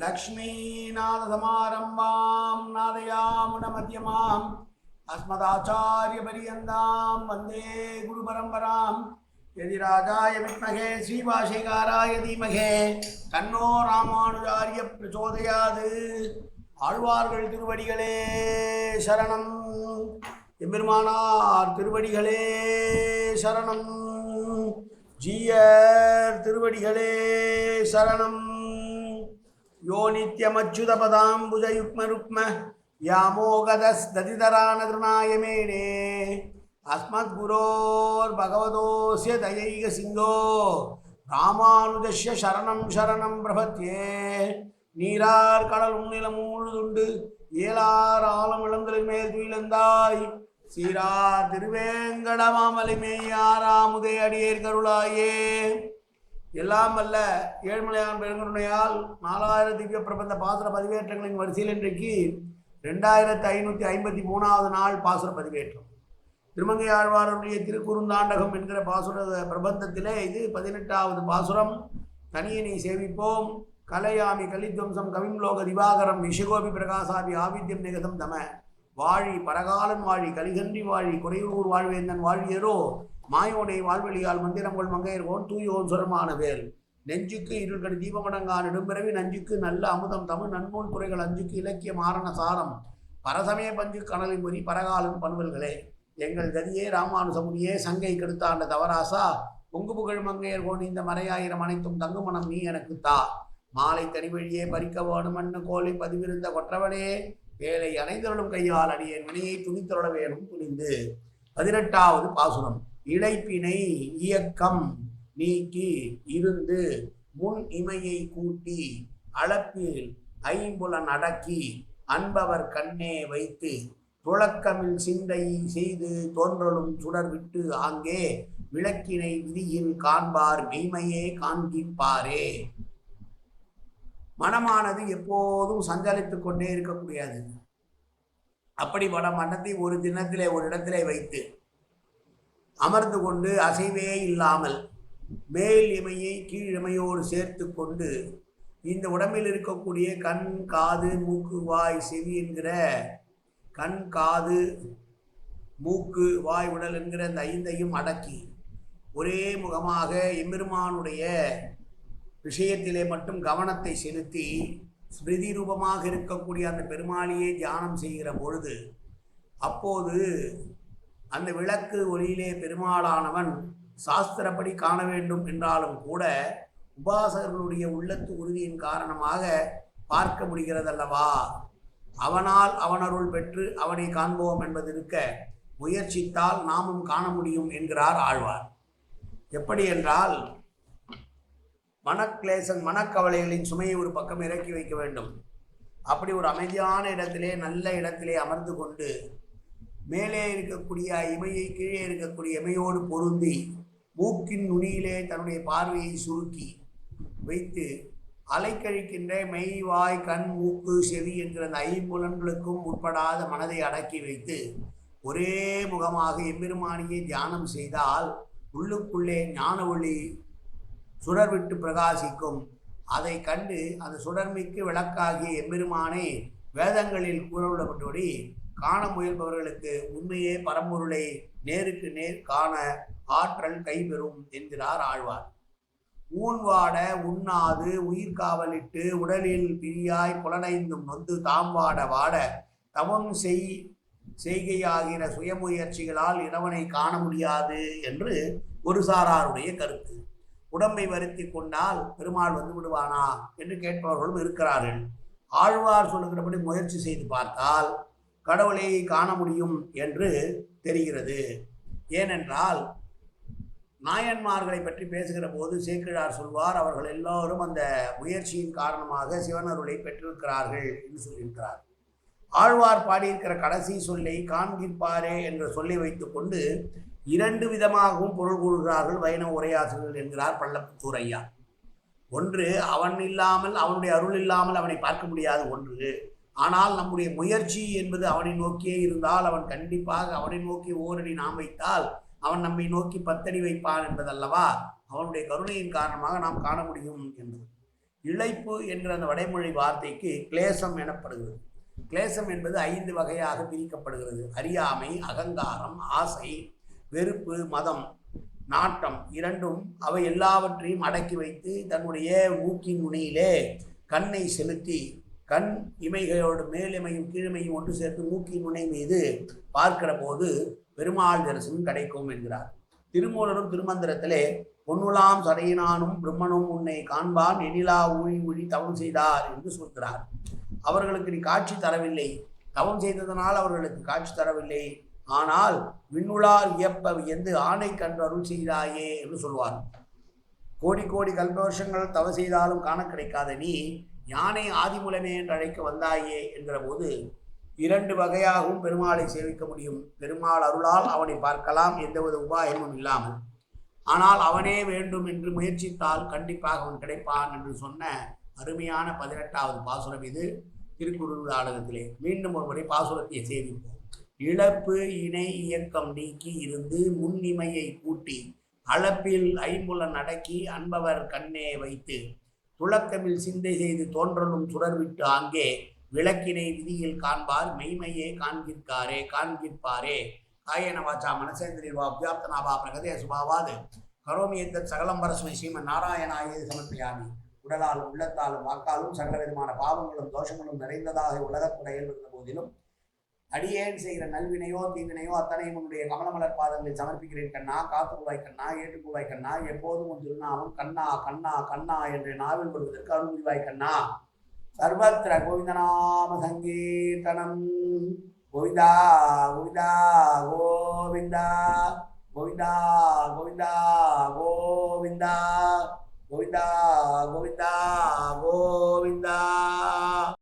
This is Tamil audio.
லக்ஷ்மீநாதசமாரம்பாம் நாதயாமுடமத்தியமாம் அஸ்மதாச்சாரியபரியந்தாம் வந்தே குரு பரம்பராம் எதிராஜாய வித்மகே ஸ்ரீபாஷைகாராய தீமகே கண்ணோ ராமானுஜாரிய பிரச்சோதயாது ஆழ்வார்கள் திருவடிகளே சரணம். எம்பெருமானார் திருவடிகளே சரணம். ஜீயர் திருவடிகளே சரணம். யோ நித்யமச்சுதபதாம்புஜயுக்மருக்ம யாமோகதஸ்ததிதரானதருநாயமேனே அஸ்மத் குரோர் பகவதோசிய தயைக சிங்கோ ராமானுஜஸ்ய சரணம் சரணம் பிரபத்யே நீரார் கடல் உன்னிலம் முழுதுண்டு ஏலார் ஆழம் இளங்களில் மேல் துயிலந்தாய் சீரா திருவேங்கடமாமலை மேயாராமுதே அடியேர் கருளாயே எல்லாம் அல்ல ஏழ்மலையான் பெருங்கருணையால் நாலாயிரம் திவ்ய பிரபந்த பாசுர பதிவேற்றங்களின் வரிசையில் இன்றைக்கு ரெண்டாயிரத்து ஐநூற்றி ஐம்பத்தி மூணாவது நாள் பாசுர பதிவேற்றம். திருமங்கை ஆழ்வாருடைய திருக்குறுந்தாண்டகம் என்கிற பாசுர பிரபந்தத்திலே இது பதினெட்டாவது பாசுரம். தனியனை சேவிப்போம். கலையாமி கலித்வம்சம் கவிம்லோக திவாகரம் விஷகோபி பிரகாசாபி ஆவித்யம் நிகதம் தம. வாழி பரகாலன் வாழி கலிகன்றி வாழி குறையூர் வாழ்வேந்தன் வாழியரோ மாயோனை வாழ்வெளியால் மந்திரங்கள் மங்கையர்கோன் தூயோன் சுரமான வேல். நெஞ்சுக்கு இருள்கடி தீபமடங்கா நெடும்பிறவி நஞ்சுக்கு நல்ல அமுதம் தமிழ் நன்மூல் குறைகள் அஞ்சுக்கு இலக்கிய மாரண சாரம். பரசமய பஞ்சு கனலின் முறி பரகாலும் பண்பல்களே. எங்கள் கதியே ராமானுசமுனியே சங்கை கெடுத்தாண்ட தவராசா. பொங்கு புகழ் மங்கையர் கோன் இந்த மறையாயிரம் அனைத்தும் தங்குமணம் நீ எனக்கு தா. மாலை தனிவழியே பறிக்க வேணும் மண்ணு கோழி பதிவிருந்த கொற்றவனே. வேலை அனைந்தருளும் கையால் அடியேன் வினையை துணித்தொட வேணும் துணிந்து. பதினெட்டாவது பாசுரம். இழைப்பினை இயக்கம் நீக்கி இருந்து முன் இமையை கூட்டி அளப்பில் ஐம்புலன் அடக்கி அன்பவர் கண்ணே வைத்து துளக்கமில் சிந்தை செய்து தோன்றலும் சுடர் விட்டு ஆங்கே விளக்கினை விதியில் காண்பார் மெய்மையே காண்கிப்பாரே. மனமானது எப்போதும் சஞ்சலித்து கொண்டே இருக்கக்கூடியது. அப்படிப்பட்ட மனத்தை ஒரு தினத்திலே ஒரு இடத்திலே வைத்து அமர்ந்து கொண்டு அசைவே இல்லாமல் மேல் இமையை கீழ் இமையோடு சேர்த்து கொண்டு இந்த உடம்பில் இருக்கக்கூடிய கண் காது மூக்கு வாய் செவி என்கிற கண் காது மூக்கு வாய் உடல் என்கிற அந்த ஐந்தையும் அடக்கி ஒரே முகமாக எம்பெருமானுடைய விஷயத்திலே மட்டும் கவனத்தை செலுத்தி ஸ்மிருதி ரூபமாக இருக்கக்கூடிய அந்த பெருமாளியை தியானம் செய்கிற பொழுது அப்போது அந்த விளக்கு ஒளியிலே பெருமாளானவன் சாஸ்திரப்படி காண வேண்டும் என்றாலும் கூட உபாசகர்களுடைய உள்ளத்து உறுதியின் காரணமாக பார்க்க முடிகிறதல்லவா? அவனால் அவனருள் பெற்று அவனை காண்போம் என்பது இருக்க முயற்சித்தால் நாமும் காண முடியும் என்கிறார் ஆழ்வார். எப்படி என்றால் மனக்லேசன் மனக்கவலைகளின் சுமையை ஒரு பக்கம் இறக்கி வைக்க வேண்டும். அப்படி ஒரு அமைதியான இடத்திலே நல்ல இடத்திலே அமர்ந்து கொண்டு மேலே இருக்கக்கூடிய இமையை கீழே இருக்கக்கூடிய இமையோடு பொருந்தி மூக்கின் நுனியிலே தன்னுடைய பார்வையை சுருக்கி வைத்து அலைக்கழிக்கின்ற மெய் வாய் கண் மூக்கு செவி என்கிற அந்த ஐம்புலன்களுக்கும் உட்படாத மனதை அடக்கி வைத்து ஒரே முகமாக எம்பெருமானியை தியானம் செய்தால் உள்ளுக்குள்ளே ஞான ஒளி சுடர் விட்டு பிரகாசிக்கும். அதை கண்டு அந்த சுடர்மிக்கு விளக்காகிய எம்பெருமானை வேதங்களில் கூறப்பட்டபடி காண முயல்பவர்களுக்கு உண்மையே பரம்பொருளை நேருக்கு நேர் காண ஆற்றல் கைபெறும் என்கிறார் ஆழ்வார். ஊன்வாட உண்ணாது உயிர் காவலிட்டு உடலில் பிரியாய் புலனைந்தும் நொந்து தாம் வாட வாட தவம் செய் செய்கையாகிற சுயமுயற்சிகளால் இறைவனை காண முடியாது என்று ஒரு சாராருடைய கருத்து. உடம்பை வருத்தி கொண்டால் பெருமாள் வந்து விடுவானா? என்று கேட்பவர்களும் இருக்கிறார்கள். ஆழ்வார் சொல்லுகிறபடி முயற்சி செய்து பார்த்தால் கடவுளை காண முடியும் என்று தெரிகிறது. ஏனென்றால் நாயன்மார்களை பற்றி பேசுகிற போது சேக்கிழார் சொல்வார் அவர்கள் எல்லோரும் அந்த முயற்சியின் காரணமாக சிவனருளை பெற்றிருக்கிறார்கள் என்று சொல்லியிருக்கிறார். ஆழ்வார் பாடியிருக்கிற கடைசி சொல்லை காண்கிப்பாரே என்ற சொல்லை வைத்துக்கொண்டு இரண்டு விதமாகவும் பொருள் கூறுகிறார்கள் வைணவ உரையாசிரியர்கள் என்கிறார் பள்ளப்புத்தூர் ஐயா. ஒன்று அவன் இல்லாமல் அவனுடைய அருள் இல்லாமல் அவனை பார்க்க முடியாது. ஒன்று ஆனால் நம்முடைய முயற்சி என்பது அவனை நோக்கியே இருந்தால் அவன் கண்டிப்பாக அவனை நோக்கி ஓரடி நாம் வைத்தால் அவன் நம்மை நோக்கி பத்தடி வைப்பான் என்பதல்லவா? அவனுடைய கருணையின் காரணமாக நாம் காண முடியும் என்பது இழைப்பு என்ற அந்த வடைமொழி வார்த்தைக்கு கிளேசம் எனப்படுகிறது. கிளேசம் என்பது ஐந்து வகையாக பிரிக்கப்படுகிறது. அறியாமை அகங்காரம் ஆசை வெறுப்பு மதம் நாட்டம் இரண்டும் அவை எல்லாவற்றையும் அடக்கி வைத்து தன்னுடைய ஊக்கின் நுனியிலே கண்ணை செலுத்தி கண் இமைகளோடு மேலிமையும் கீழ்மையும் ஒன்று சேர்த்து மூக்கின் முனை மீது பார்க்கிற போது பெருமாள் தரிசனம் கிடைக்கும் என்கிறார். திருமூலரும் திருமந்திரத்திலே பொன்னுலாம் சடையினானும் பிரம்மனும் உன்னை காண்பான் எனிலா ஊழி ஊழி தவம் செய்தார் என்று சொல்கிறார். அவர்களுக்கு நீ காட்சி தரவில்லை. தவம் செய்ததனால் அவர்களுக்கு காட்சி தரவில்லை. ஆனால் விண்ணுளார் இயப்ப எந்த ஆணை கண்டு அருள் செய்தாயே என்று சொல்வார். கோடி கோடி கல்பவர்ஷங்கள் தவ செய்தாலும் காண கிடைக்காத நீ யானை ஆதிமூலமே என்று அழைக்க வந்தாயே என்கிற போது இரண்டு வகையாகவும் பெருமாளை சேவிக்க முடியும். பெருமாள் அருளால் அவனை பார்க்கலாம் எந்தவித உபாயமும் இல்லாமல். ஆனால் அவனே வேண்டும் என்று முயற்சித்தால் கண்டிப்பாக அவன் கிடைப்பான் என்று சொன்ன அருமையான பதினெட்டாவது பாசுரம் இது. திருக்குறள் நாடகத்திலே மீண்டும் ஒருமுறை பாசுரத்தை சேவிப்போம். இழப்பு இணை இயக்கம் நீக்கி இருந்து முன்னிமையை கூட்டி அளப்பில் ஐம்புலன் அடக்கி அன்பவர் கண்ணே வைத்து துளக்கமில் சிந்தை செய்து தோன்றலும் சுடர்விட்டு அங்கே விளக்கினை விதியில் காண்பார் மெய்மையே காண்கிற்காரே காண்கிற்பாரே. காயன வாச்சா மனசேந்திரிவா அபியாப்தனாவா பிரகதே சுபாவாது. கரோமி எத்தத் சகலம் ஸ்ரீமன் நாராயணாயே சமர்ப்பியாமி. உடலாலும் உள்ளத்தாலும் வாக்காலும் சகல விதமான பாவங்களும் தோஷங்களும் நிறைந்ததாக உலகத்துறையில் இருந்த போதிலும் அடியேன் செய்கிற நல்வினையோ தீவினையோ அத்தனையும் உன்னுடைய கமலமலர் பாதங்களில் சமர்ப்பிக்கிறேன் கண்ணா. காத்துக்குவாய் கண்ணா ஏற்றுக்குவாய் கண்ணா. எப்போதும் உன் திருநாமம் கண்ணா கண்ணா கண்ணா என்று நாவில் வருவதற்கு அருள்வாய் கண்ணா. சர்வத்திர கோவிந்தநாம சங்கீர்த்தனம் கோவிந்தா கோவிந்தா கோவிந்தா. கோவிந்தா கோவிந்தா கோவிந்தா. கோவிந்தா கோவிந்தா கோவிந்தா.